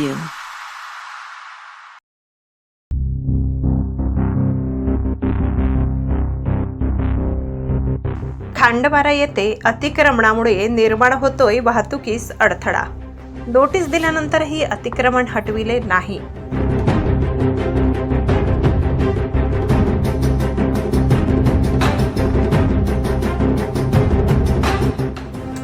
you. Khandbara येथे अतिक्रमणामुळे निर्माण होतोय वाहतुकीस अडथळा नोटीस दिल्यानंतरही अतिक्रमण हटविले नाही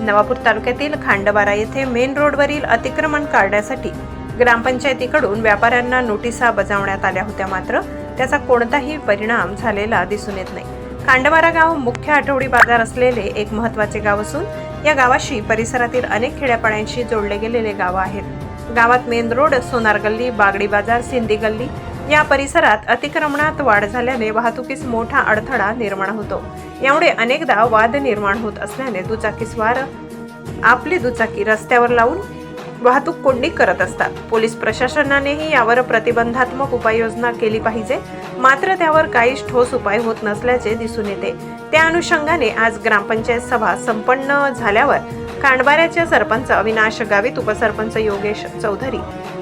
नवापूर तालुक्यातील खांडबारा येथे मेन रोडवरील अतिक्रमण काढण्यासाठी ग्रामपंचायतीकडून व्यापाऱ्यांना नोटिसा बजावण्यात आल्या होत्या मात्र त्याचा कोणताही परिणाम झालेला दिसून येत नाही. खांडवारा गाव मुख्य आठवडी बाजार असलेले एक महत्त्वाचे गाव असून या गावाशी परिसरातील अनेक खेड्यापाड्यांशी जोडले गेलेले गाव आहेत. गावात मेन रोड सोनार गल्ली बागडी बाजार सिंधी गल्ली या परिसरात अतिक्रमणात वाढ झाल्याने वाहतुकीस मोठा अडथळा निर्माण होतो. यामुळे अनेकदा वाद निर्माण होत असल्याने दुचाकीस्वार आपली दुचाकी रस्त्यावर लावून वाहतूक कोंडी करत असतात. पोलीस प्रशासनानेही यावर प्रतिबंधात्मक उपाययोजना केली पाहिजे. मात्र त्यावर काहीच ठोस उपाय होत नसल्याचे दिसून येते. त्या अनुषंगाने आज ग्रामपंचायत सभा संपन्न झाल्यावर कांडबाऱ्याचे सरपंच अविनाश गावित उपसरपंच योगेश चौधरी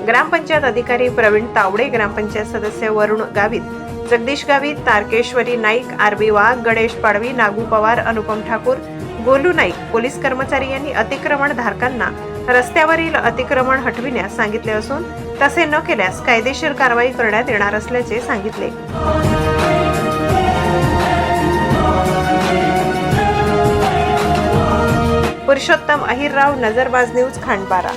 ग्रामपंचायत अधिकारी प्रवीण तावडे ग्रामपंचायत सदस्य वरुण गावित जगदीश गावित तारकेश्वरी नाईक आरबी वाघ गणेश पाडवी नागू पवार अनुपम ठाकूर गोलू नाईक पोलीस कर्मचारी यांनी अतिक्रमण धारकांना रस्त्यावरील अतिक्रमण हटविण्यास सांगितले असून तसे न केल्यास कायदेशीर कारवाई करण्यात येणार असल्याचे सांगितले. पुरुषोत्तम अहिरराव नजरबाज न्यूज खांडपारा.